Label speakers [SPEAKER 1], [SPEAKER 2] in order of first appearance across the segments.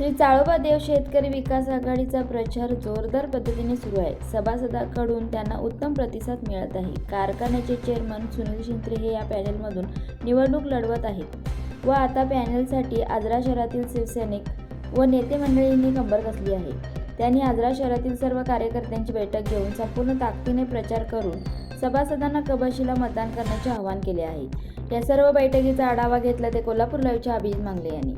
[SPEAKER 1] श्री चाळोबा देव शेतकरी विकास आघाडीचा प्रचार जोरदार पद्धतीने सुरू आहे. सभासदांकडून त्यांना उत्तम प्रतिसाद मिळत आहे. कारखान्याचे चेअरमन सुनील शिंत्रे हे या पॅनेलमधून निवडणूक लढवत आहेत व आता पॅनेलसाठी आजरा शहरातील शिवसैनिक व नेते मंडळींनी कंबर कसली आहे. त्यांनी आजरा शहरातील सर्व कार्यकर्त्यांची बैठक घेऊन संपूर्ण ताकदीने प्रचार करून सभासदांना कबशीला मतदान करण्याचे आवाहन केले आहे. या सर्व बैठकीचा आढावा घेतला ते कोल्हापूर लाईव्हच्या अभिजित मांगले यांनी.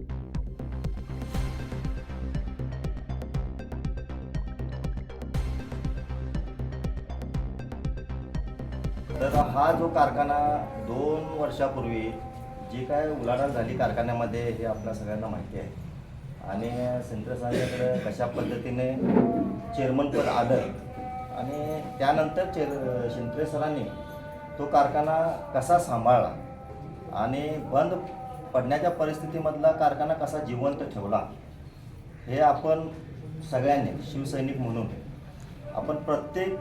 [SPEAKER 2] तर हा जो कारखाना दोन वर्षापूर्वी जी काय उलाढाल झाली कारखान्यामध्ये हे आपल्या सगळ्यांना माहिती आहे. आणि सेंट्रल साहेबांकडे कशा पद्धतीने चेअरमनपद आलं आणि त्यानंतर चेअर शिंत्रे सरांनी तो कारखाना कसा सांभाळला आणि बंद पडण्याच्या परिस्थितीमधला कारखाना कसा जिवंत ठेवला हे आपण सगळ्यांनी शिवसैनिक म्हणून आपण प्रत्येक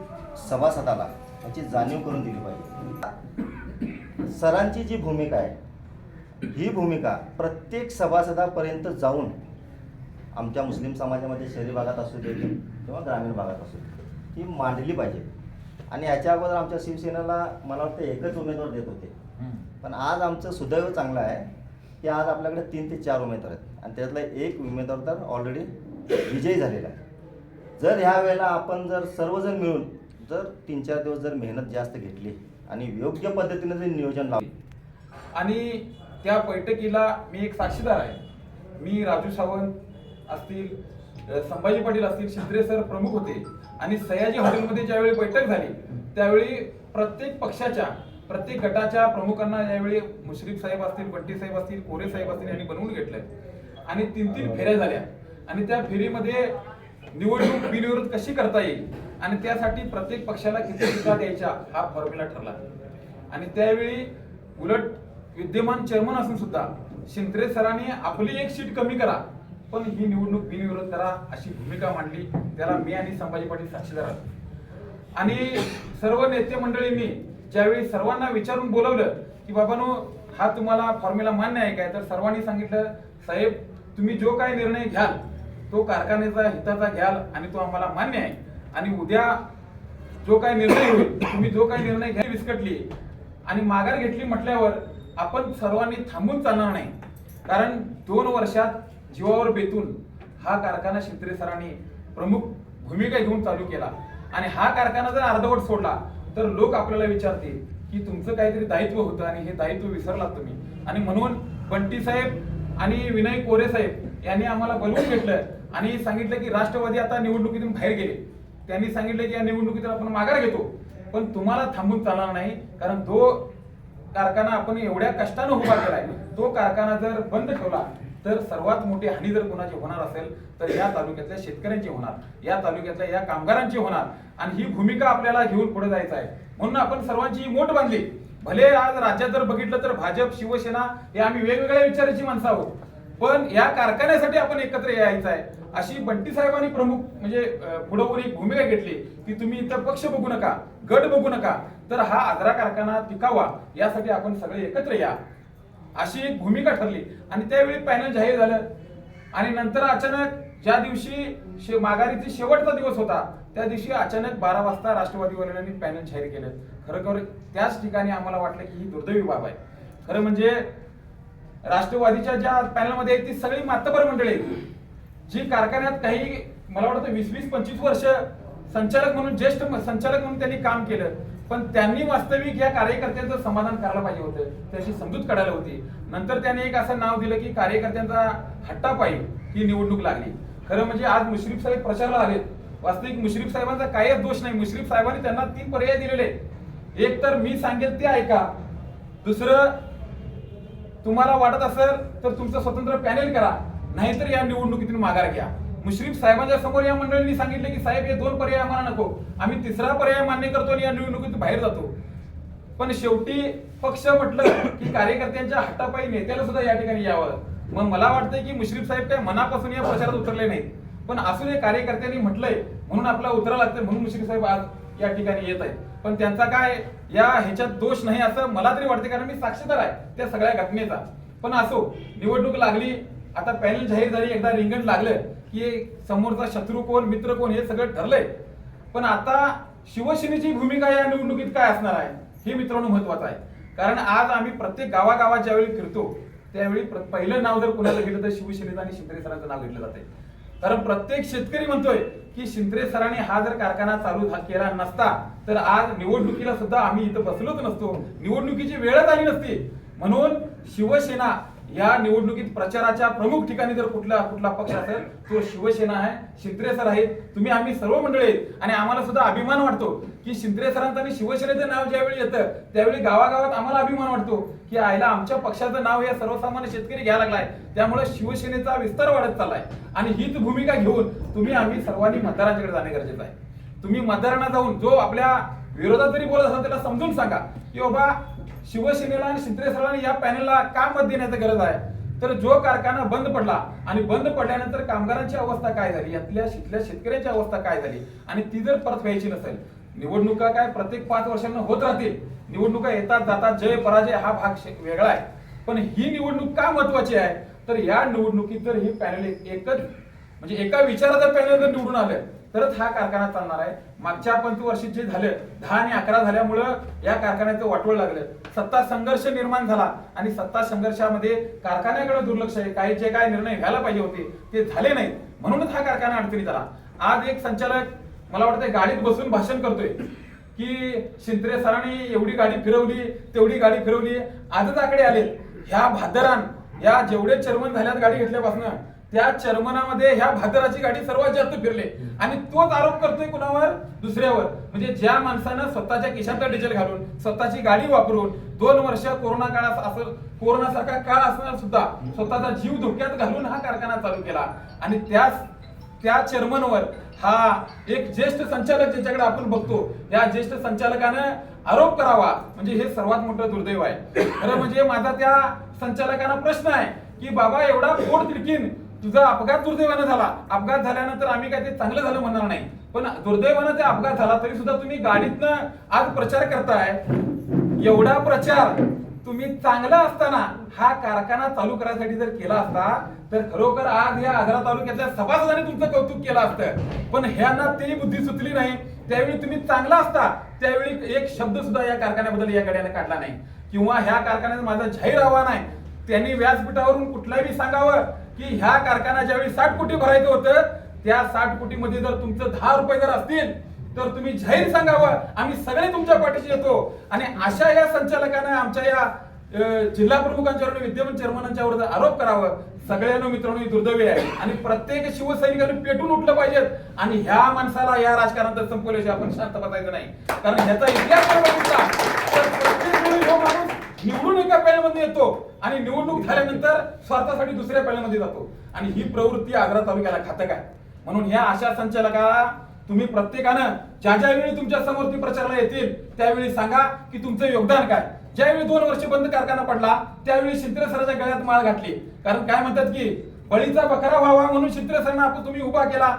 [SPEAKER 2] सभासदाला याची जाणीव करून दिली पाहिजे. सरांची जी भूमिका आहे ही भूमिका प्रत्येक सभासदापर्यंत जाऊन आमच्या मुस्लिम समाजामध्ये शहरी भागात असू दे किंवा ग्रामीण भागात असू दे ही मांडली पाहिजे. आणि याच्या अगोदर आमच्या शिवसेनेला मला वाटतं एकच उमेदवार देत होते. पण आज आमचं सुदैव चांगलं आहे की आज आपल्याकडे तीन ते चार उमेदवार आहेत. आणि त्यातला एक उमेदवार तर ऑलरेडी विजयी झालेला आहे. जर ह्या वेळेला आपण जर सर्वजण मिळून जर तीन चार दिवस जर मेहनत जास्त घेतली आणि योग्य पद्धतीने जर नियोजन लावले.
[SPEAKER 3] आणि त्या बैठकीला मी एक साक्षीदार आहे. मी राजू सावंत असतील संभाजी पाटील असतील शिंद्रे सर प्रमुख होते. आणि सयाजी हॉटेलमध्ये ज्यावेळी बैठक झाली त्यावेळी प्रत्येक पक्षाच्या प्रत्येक गटाच्या प्रमुखांना यावेळी मुश्रीफ साहेब असतील बंटी साहेब असतील कोरे साहेब असतील यांनी बनवून घेतलंय. आणि तीन तीन फेऱ्या झाल्या. आणि त्या फेरीमध्ये निवडणूक बिनविरोध कशी करता येईल? आणि त्यासाठी प्रत्येक पक्षाला किती टीका द्यायच्या हा फॉर्म्युला ठरला. आणि त्यावेळी उलट विद्यमान चेअरमन असून सुद्धा शिंत्रे सरांनी आपली एक सीट कमी करा पण ही निवडणूक बिनविरोध करा अशी भूमिका मांडली. त्याला मी आणि संभाजी पाटील साक्षीदार आणि सर्व नेते मंडळींनी ज्यावेळी सर्वांना विचारून बोलवलं की बाबानो हा तुम्हाला फॉर्म्युला मान्य आहे काय? तर सर्वांनी सांगितलं साहेब तुम्ही जो काय निर्णय घ्याल तो कारखान्याचा हिताचा घ्याल आणि तो आम्हाला मान्य आहे. आणि उद्या जो काही निर्णय होईल तुम्ही जो काही निर्णय घ्या विस्कटली आणि माघार घेतली म्हटल्यावर आपण सर्वांनी थांबून चालणार नाही. कारण दोन वर्षात जीवावर बेतून हा कारखाना शिंत्रे सरांनी प्रमुख भूमिका घेऊन चालू केला. आणि हा कारखाना जर अर्धवट सोडला तर लोक आपल्याला विचारतील की तुमचं काहीतरी दायित्व होतं आणि हे दायित्व विसरलात तुम्ही. आणि म्हणून बंटी साहेब आणि विनय कोरे साहेब यांनी आम्हाला बोलवून घेतलं आणि सांगितलं की राष्ट्रवादी आता निवडणुकीतून बाहेर गेले. त्यांनी सांगितलं की या निवडणुकीत आपण माघार घेतो. पण तुम्हाला थांबून चालणार नाही कारण तो कारखाना आपण एवढ्या कष्टानं उभा केलाय. तो कारखाना जर बंद ठेवला तर सर्वात मोठी हानी जर कोणाची होणार असेल तर या तालुक्यातल्या शेतकऱ्यांची होणार या तालुक्यातल्या या कामगारांची होणार. आणि ही भूमिका आपल्याला घेऊन पुढे जायचं आहे. म्हणून आपण सर्वांची मोठ बांधली. भले आज राज्यात जर बघितलं तर भाजप शिवसेना हे आम्ही वेगवेगळ्या विचाराची माणसं आहोत. पण या कारखान्यासाठी आपण एकत्र यायचं आहे. अशी बंटी साहेबांनी प्रमुख म्हणजे अं, पुढं एक भूमिका घेतली. की तुम्ही इथं पक्ष बघू नका गट बघू नका. तर हा आजरा कारखाना टिकावा यासाठी आपण सगळे एकत्र या. अशी एक भूमिका ठरली. आणि त्यावेळी पॅनल जाहीर झालं. आणि नंतर अचानक ज्या दिवशी शे माघारीचा शेवटचा दिवस होता त्या दिवशी अचानक बारा वाजता राष्ट्रवादी वडिलांनी पॅनल जाहीर केलं. खरं खरं त्याच ठिकाणी आम्हाला वाटलं की ही दुर्दैवी बाब आहे. खरं म्हणजे राष्ट्रवादीच्या ज्या पॅनलमध्ये आहेत ती सगळी मातबर मंडळी आहेत. जी कारखान्यात काही मला वाटतं वीस वीस पंचवीस वर्ष संचालक म्हणून ज्येष्ठ संचालक म्हणून त्यांनी काम केलं. पण त्यांनी वास्तविक या कार्यकर्त्यांचं समाधान करायला पाहिजे होतं. त्याची समजूत काढायला होती. नंतर त्यांनी एक असं नाव दिलं की कार्यकर्त्यांचा हट्टापाई ही निवडणूक लागली. खरं म्हणजे आज मुश्रीफ साहेब प्रचारला आलेत. वास्तविक मुश्रीफ साहेबांचा काहीच दोष नाही. मुश्रीफ साहेबांनी त्यांना तीन पर्याय दिलेले. आहेत. एक तर मी सांगेल ते ऐका. दुसरं तुम्हाला वाटत असेल तर तुमचं स्वतंत्र पॅनेल करा. नाहीतर या निवडणुकीतून माघार घ्या. मुश्रीफ साहेबांच्या समोर या मंडळींनी सांगितले की साहेब हे दोन पर्याय आम्हाला नको. आम्ही तिसरा पर्याय मान्य करतो आणि या निवडणुकीत बाहेर जातो. पण शेवटी पक्ष म्हटलं की कार्यकर्त्यांच्या हट्टापायी नेत्याला सुद्धा या ठिकाणी यावं. मग मला वाटतंय की मुश्रीफ साहेब काय मनापासून या प्रचारात उतरले नाहीत. पण असू दे कार्यकर्त्यांनी म्हटलंय म्हणून आपला उतरा लागतंय म्हणून मुश्रीफ साहेब आज या ठिकाणी येत आहेत. पण त्यांचा काय या ह्याच्यात दोष नाही असं मला तरी वाटते कारण मी साक्षीदार आहे त्या सगळ्या घटनेचा. पण असो निवडणूक लागली आता पॅनल जाहीर झाली एकदा रिंगण लागलं की समोरचा शत्रू कोण मित्र कोण हे सगळं ठरलंय. पण आता शिवसेनेची भूमिका या निवडणुकीत काय असणार आहे हे मित्रांनो महत्वाचं आहे. कारण आज आम्ही प्रत्येक गावागावात ज्यावेळी फिरतो त्यावेळी प्र- पहिलं नाव जर कुणाला घेतलं तर शिवसेनेचं आणि शिंदे सरांचं नाव घेतलं जाते कारण प्रत्येक शेतकरी म्हणतोय की शिंदे सरांनी हा जर कारखाना चालू केला नसता तर आज निवडणुकीला सुद्धा आम्ही इथं बसलोच नसतो. निवडणुकीची वेळच आली नसती. म्हणून शिवसेना या निवडणुकीत प्रचाराच्या प्रमुख ठिकाणी जर कुठला कुठला पक्ष असेल तो शिवसेना आहे शिंद्रे सर आहेत तुम्ही आम्ही सर्व मंडळी आहेत. आणि आम्हाला सुद्धा अभिमान वाटतो की शिंद्रे सरांचं आणि शिवसेनेचं नाव ज्यावेळी येतं त्यावेळी गावागावात आम्हाला अभिमान वाटतो की आयला आमच्या पक्षाचं नाव या सर्वसामान्य शेतकरी घ्यायला लागलाय. त्यामुळे शिवसेनेचा विस्तार वाढत चाललाय. आणि हीच भूमिका घेऊन तुम्ही आम्ही सर्वांनी मतदारांच्याकडे जाणे गरजेचं आहे. तुम्ही मतदारांना जाऊन जो आपल्या विरोधात जरी बोलत असाल त्याला समजून सांगा. की बाबा शिवसेनेला आणि शिंदे या पॅनलला का मत देण्याची गरज आहे. तर जो कारखाना बंद पडला आणि बंद पडल्यानंतर कामगारांची अवस्था काय झाली? यातल्या शिथल्या शेतकऱ्यांची अवस्था काय झाली? आणि ती जर परत व्हायची नसेल निवडणुका काय प्रत्येक पाच वर्षांना होत राहतील? निवडणुका येतात जातात जय पराजय हा भाग वेगळा आहे. पण ही निवडणूक का महत्वाची आहे? तर या निवडणुकीत जर ही पॅनल एकच म्हणजे एका विचाराचा पॅनल जर निवडून आलं तरच हा कारखाना चालणार आहे. मागच्या पंचवर्षीत जे झालं दहा आणि अकरा झाल्यामुळं या कारखान्याचं वाटवळ लागलं. सत्ता संघर्ष निर्माण झाला आणि सत्ता संघर्षामध्ये कारखान्याकडे दुर्लक्ष आहे. काही जे काय निर्णय घ्यायला पाहिजे होते ते झाले नाहीत. म्हणूनच हा कारखाना अडचणीत आला. आज एक संचालक मला वाटतं गाडीत बसून भाषण करतोय की शिंत्रे सरांनी एवढी गाडी फिरवली तेवढी गाडी फिरवली आजच आकडे आले. ह्या भादरान या जेवढे चर्मन झाल्यात गाडी घेतल्यापासून त्या चर्मनामध्ये ह्या भादराची गाडी सर्वात जास्त फिरले. आणि तोच आरोप करतोय कुणावर? दुसऱ्यावर. म्हणजे ज्या माणसानं स्वतःच्या खिशातलं डिझेल घालून स्वतःची गाडी वापरून दोन वर्ष कोरोना काळात असं कोरोना सारखा काळ असताना सुद्धा स्वतःचा जीव धोक्यात घालून हा कारखाना चालू केला. आणि त्याच त्या चेअरमनवर हा एक ज्येष्ठ संचालक ज्याच्याकडे आपण बघतो या ज्येष्ठ संचालकानं आरोप करावा. म्हणजे हे सर्वात मोठं दुर्दैव आहे. खरं म्हणजे माझा त्या संचालकांना प्रश्न आहे की बाबा एवढा पोट तिडकीन तुझा अपघात दुर्दैवानं झाला. अपघात झाल्यानंतर आम्ही काय ते चांगलं झालं म्हणणार नाही. पण दुर्दैवानं ते अपघात झाला तरी सुद्धा तुम्ही गाडीतनं आज प्रचार करताय. एवढा प्रचार तुम्ही चांगला असताना हा कारखाना चालू करायसाठी जर केला असता तर खरोखर आज या आग्रा तालुक्यातल्या सभासदांनी तुमचं कौतुक केलं असतं. पण ह्यांना ते बुद्धी सुचली नाही. त्यावेळी तुम्ही चांगला असता त्यावेळी एक शब्द सुद्धा या कारखान्याबद्दल या गड्याने काढला नाही. किंवा ह्या कारखान्यात माझं जाहीर आव्हान आहे. त्यांनी व्यासपीठावरून कुठलाही सांगावं. की ह्या कारखाना ज्यावेळी साठ कोटी भरायचं होतं त्या साठ कोटीमध्ये जर तुमचं दहा रुपये जर असतील तर तुम्ही जाहीर सांगावं. आम्ही सगळे तुमच्या पाठीशी येतो. आणि अशा या संचालकांना आमच्या या जिल्हा प्रमुखांच्यावर आणि विद्यमान चेअरमनांच्यावर जर आरोप करावं सगळ्यांना मित्रांनो ही दुर्दैवी आहे. आणि प्रत्येक शिवसैनिकांनी पेटून उठलं पाहिजेत. आणि ह्या माणसाला या राजकारणात संपवल्याशिवाय आपण शांत बसायचं नाही. कारण ह्याचा इतिहास तर प्रत्येक वेळी माणूस निवडून एका पॅनलमध्ये येतो आणि निवडणूक झाल्यानंतर स्वार्थासाठी दुसऱ्या पॅनलमध्ये जातो. आणि ही प्रवृत्ती आग्रा तालुक्याला घातक आहे. म्हणून या अशा संचालकाला तुम्ही प्रत्येकानं ज्या ज्या वेळी तुमच्यासमोर ती प्रचाराला येतील त्यावेळी सांगा की तुमचं योगदान काय. ज्यावेळी दोन वर्ष बंद कारखाना पडला त्यावेळी शिंत्रे सराच्या गळ्यात माळ घातली. कारण काय म्हणतात की बळीचा बकरा व्हावा म्हणून शिंत्रे सरांना आपण तुम्ही उभा केला.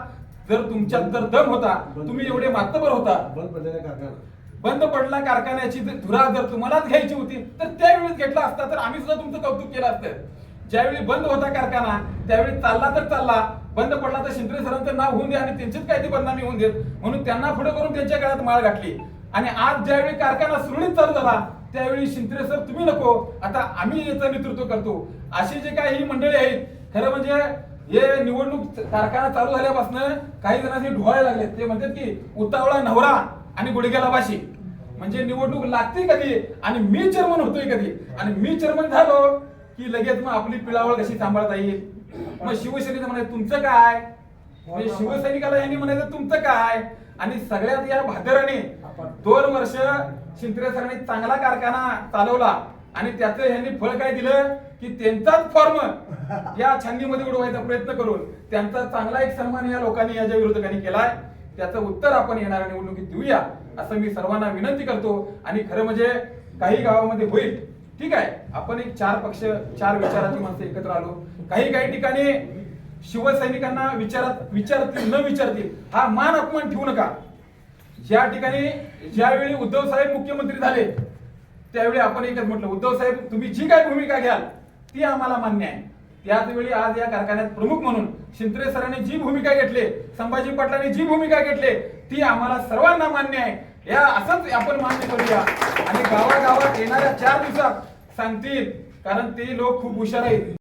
[SPEAKER 3] जर तुमच्यात जर दम होता तुम्ही एवढे मातबर होता.
[SPEAKER 4] बंद पडलेला कारखाना
[SPEAKER 3] बंद पडला कारखान्याची धुरा जर तुम्हालाच घ्यायची होती तर त्यावेळेस घेतला असता तर आम्ही सुद्धा तुमचं कौतुक केलं असतं. ज्यावेळी बंद होता कारखाना त्यावेळी चालला तर चालला बंद पडला तर शिंदे सरांचं नाव होऊन दे आणि त्यांचीच काही ती बदनामी होऊन देत. म्हणून त्यांना पुढे करून त्यांच्या गळ्यात माळ घातली. आणि आज ज्यावेळी कारखाना सुरळीत चालू झाला त्यावेळी शिंदे सर तुम्ही नको आता आम्ही याचं नेतृत्व करतो. अशी जे काही ही मंडळी आहेत खरं म्हणजे हे निवडणूक कारखाना चालू झाल्यापासून काही जणांनी ढोळायला लागले. ते म्हणतात की उतावळा नवरा. आणि गुडघ्याला बाशी म्हणजे निवडणूक लागते कधी? आणि मी चेअरमन होतोय कधी? आणि मी चेअरमन झालो की लगेच मग आपली पिळावळ कशी सांभाळता येईल? मग शिवसेनेचं म्हणायचं तुमचं काय? म्हणजे शिवसैनिकाला यांनी म्हणायचं तुमचं काय? आणि सगळ्यात या भादराने दोन वर्ष शिंत्रे सरांनी चांगला कारखाना चालवला आणि त्याचं यांनी फळ काय दिलं? की त्यांचाच फॉर्म या छाननीमध्ये उडवायचा प्रयत्न करून त्यांचा चांगला एक सन्मान या लोकांनी याच्या विरोधकांनी केलाय. त्याचं उत्तर आपण येणाऱ्या निवडणुकीत देऊया असं मी सर्वांना विनंती करतो. आणि खरं म्हणजे काही गावामध्ये होईल. ठीक आहे आपण एक चार पक्ष चार विचाराची माणसं एकत्र आलो. काही काही ठिकाणी शिवसैनिकांना विचारात विचारतील न विचारतील हा मान अपमान ठेवू नका. ज्या ठिकाणी ज्यावेळी उद्धव साहेब मुख्यमंत्री झाले त्यावेळी आपण एकच म्हटलं उद्धव साहेब तुम्ही जी काय भूमिका घ्याल ती आम्हाला मान्य आहे. त्याचवेळी आज या कारखान्यात प्रमुख म्हणून शिंत्रे सरांनी जी भूमिका घेतली संभाजी पाटलांनी जी भूमिका घेतली ती आम्हाला सर्वांना मान्य आहे. या असंच आपण मान्य करूया. आणि गावागावात येणाऱ्या चार दिवसात सांगतील कारण ते लोक खूप हुशार आहेत.